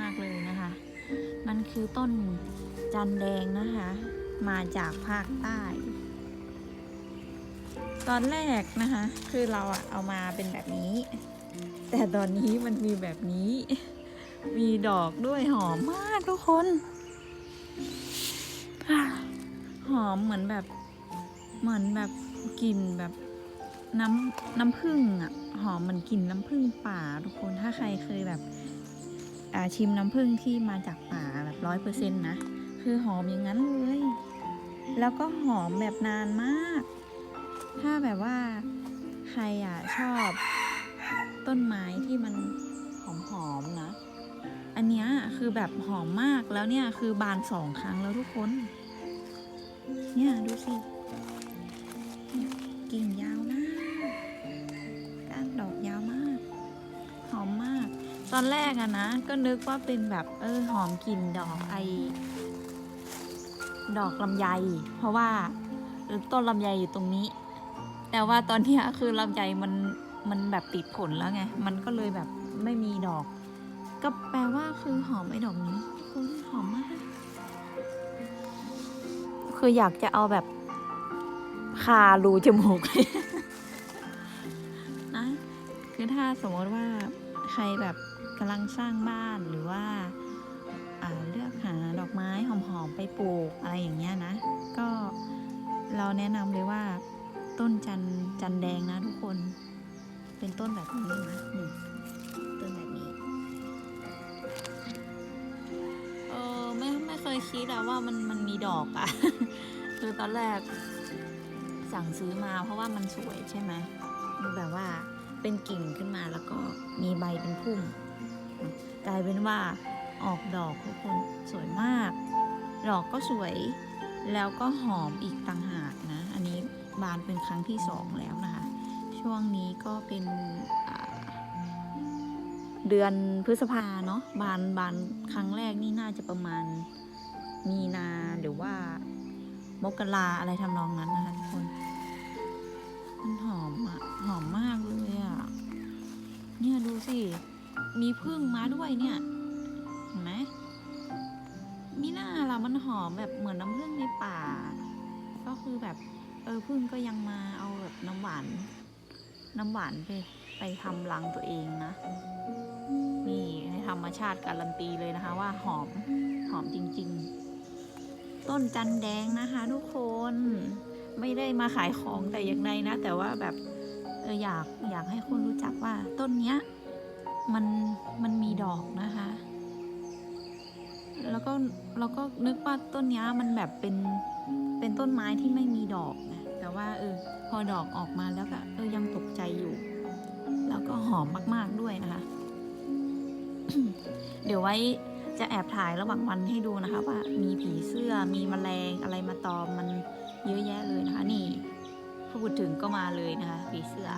มาก ๆ เลยนะคะ มันคือต้นจันแดงนะคะ มาจากภาคใต้ ตอนแรกนะคะ คือเราอะเอามาเป็นแบบนี้ แต่ตอนนี้มันมีแบบนี้ มีดอกด้วยหอมมากทุกคน หอมเหมือนแบบ เหมือนแบบกลิ่นแบบน้ำน้ำผึ้งอะหอมเหมือนกลิ่นน้ำผึ้งป่าทุกคนถ้าใครเคยแบบ ชิมน้ำผึ้งที่มาจากป่าแบบร้อยเปอร์เซ็นต์นะ คือหอมอย่างนั้นเลย แล้วก็หอมแบบนานมาก ถ้าแบบว่าใครอะชอบต้นไม้ที่มันหอมๆนะ อันนี้คือแบบหอมมากแล้วเนี่ยคือบานสองครั้งแล้วทุกคน เนี่ยดูสิ อนแรกอะนะ ก็นึกว่าเป็นแบบเออหอมกลิ่นดอกไอดอกลำไย เพราะว่าต้นลำไยอยู่ตรงนี้ แต่ว่าตอนนี้คือลำไยมันมันแบบติดผลแล้วไง มันก็เลยแบบไม่มีดอก ก็แปลว่าคือหอมไอ้ดอกนี้คุณหอมมาก คืออยากจะเอาแบบคารูจมูกนะคือถ้าสมมติว่าใครแบบ กำลังสร้างบ้านหรือว่าาเลือกหาดอกไม้หอมๆไปปลูกอะไรอย่างเงี้ยนะ ก็เราแนะนำเลยว่าต้นจันจันแดงนะทุกคน เป็นต้นแบบนี้นะนี่ต้นแบบนี้ เออไม่ไม่เคยคิดอะว่ามันมันมีดอกอะคือตอนแรกสั่งซื้อมาเพราะว่ามันสวยใช่ไหมมันแบบว่าเป็นกิ่งขึ้นมาแล้วก็มีใบเป็นพุ่ม กลายเป็นว่าออกดอกทุกคนสวยมาก ดอกก็สวยแล้วก็หอมอีกต่างหากนะ อันนี้บานเป็นครั้งที่สองแล้วนะคะ ช่วงนี้ก็เป็นเดือนพฤษภาเนาะบานบานครั้งแรกนี่น่าจะประมาณมีนาหรือว่ามกราอะไรทำนองนั้นนะคะทุกคน มันหอม มีพึ่งมาด้วยเนี่ยเห็นไหมมีหน้าละมันหอมแบบเหมือนน้ำผึ้งในป่า ก็คือแบบเออพึ่งก็ยังมาเอาแบบน้ำหวาน น้ำหวานไปไปทำรังตัวเองนะ นี่ให้ธรรมชาติการันตีเลยนะคะว่าหอมหอมจริง ๆ ต้นจันแดงนะคะทุกคนไม่ได้มาขายของแต่อย่างใดนะ แต่ว่าแบบเอออยากอยากให้คนรู้จักว่าต้นเนี้ย มันมันมีดอกนะคะ แล้วก็เราก็นึกว่าต้นนี้มันแบบเป็นเป็นต้นไม้ที่ไม่มีดอกนะแต่ว่าเออพอดอกออกมาแล้วก็เออยังตกใจอยู่ แล้วก็หอมมากๆด้วยนะคะ เดี๋ยวไว้จะแอบถ่ายระหว่างวันให้ดูนะคะ ว่ามีผีเสื้อมีแมลงอะไรมาตอมมันเยอะแยะเลยนะคะ นี่พูดถึงก็มาเลยนะคะ ผีเสื้อ